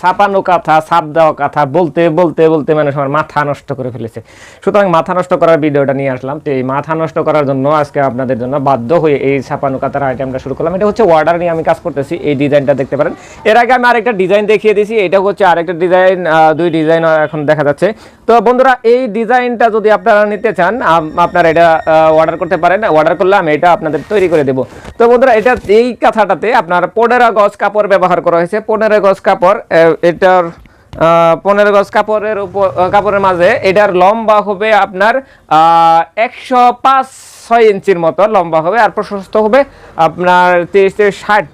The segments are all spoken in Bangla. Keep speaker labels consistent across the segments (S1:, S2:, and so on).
S1: ছাপানো কথা, ছাপ দেওয়া কথা, বলতে বলতে বলতে মানুষ আমার মাথা নষ্ট করে ফেলেছে। সুতরাং মাথা নষ্ট করার ভিডিওটা নিয়ে আসলাম। তো এই মাথা নষ্ট করার জন্য আজকে আপনাদের জন্য বাধ্য হয়ে এই ছাপানো কাতার আইটেমটা শুরু করলাম। এটা হচ্ছে অর্ডার নিয়ে আমি কাজ করতেছি। এই ডিজাইনটা দেখতে পারেন। এর আগে আমি আরেকটা ডিজাইন দেখিয়ে দিয়েছি। এটা হচ্ছে আরেকটা ডিজাইন দুই ডিজাইন এখন দেখা যাচ্ছে। তো বন্ধুরা, এই ডিজাইনটা যদি আপনারা নিতে চান আপনারা এটা অর্ডার করতে পারেন। অর্ডার করলে আমি এটা আপনাদের তৈরি করে দেবো। তো বন্ধুরা, এটা এই কাঁথাটাতে আপনার পনেরো গজ কাপড় ব্যবহার করা হয়েছে। পনেরো গজ কাপড় এটার পনেরো গজ কাপড়ের উপর কাপড়ের মাঝে এটার লম্বা হবে আপনার একশো পাঁচ ছয় ইঞ্চির মতো লম্বা হবে আর প্রশস্ত হবে আপনার তিরিশ থেকে ষাট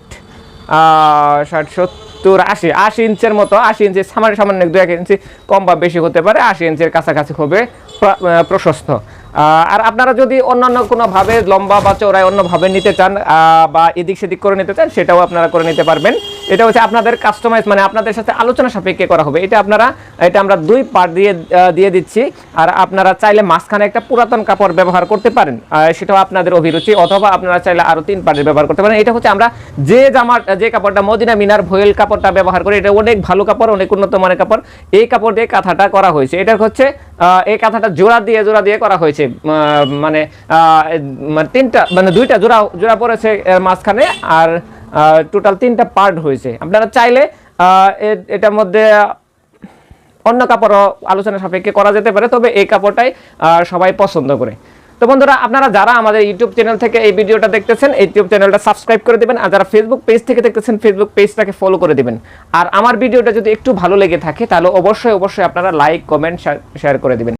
S1: ষাট, সত্তর, আশি আশি ইঞ্চের মতো, আশি ইঞ্চি সামান্য সামান্য দু এক ইঞ্চি কম বা বেশি হতে পারে, আশি ইঞ্চির কাছাকাছি হবে প্রশস্ত। আর আপনারা যদি অন্যান্য কোনোভাবে লম্বা বা চৌড়ায় অন্যভাবে নিতে চান বা এদিক সেদিক করে নিতে চান, সেটাও আপনারা করে নিতে পারবেন। এটা হচ্ছে আপনাদের কাস্টমাইজ মানে আপনাদের সাথে আলোচনা সাপেক্ষে করা হবে। এটা আপনারা, এটা আমরা দুই পার্ট দিয়ে দিয়ে দিচ্ছি। আর আপনারা চাইলে মাঝখানে একটা পুরাতন কাপড় ব্যবহার করতে পারেন। সেটাও আপনাদের অভিরুচি, অথবা আপনারা চাইলে আরও তিন পার্টের ব্যবহার করতে পারেন। এটা হচ্ছে আমরা যে জামার, যে কাপড়টা মদিনা মিনার ভয়েল কাপড়টা ব্যবহার করি, এটা অনেক ভালো কাপড়, অনেক উন্নত মানের কাপড়। এই কাপড় দিয়ে কাঁথাটা করা হয়েছে। এটা হচ্ছে এই কাঁথাটা জোড়া দিয়ে জোড়া দিয়ে করা হয়েছে। আহ, মানে মানে তিনটা মানে দুইটা জোড়া জোড়া পড়েছে এর মাঝখানে আর টোটাল তিনটা পার্ট হয়েছে। আপনারা চাইলে এটার মধ্যে অন্য কাপড়ও আলোচনা সাপেক্ষে করা যেতে পারে তবে এই কাপড়টাই সবাই পছন্দ করে। তো বন্ধুরা আপনারা যারা আমাদের ইউটিউব চ্যানেল থেকে এই ভিডিওটা দেখতেছেন ইউটিউব চ্যানেলটা সাবস্ক্রাইব করে দেবেন আর যারা ফেসবুক পেজ থেকে দেখতেছেন ফেসবুক পেজটাকে ফলো করে দিবেন। আর আমার ভিডিওটা যদি একটু ভালো লেগে থাকে তাহলে অবশ্যই অবশ্যই আপনারা লাইক কমেন্ট শেয়ার করে দিবেন।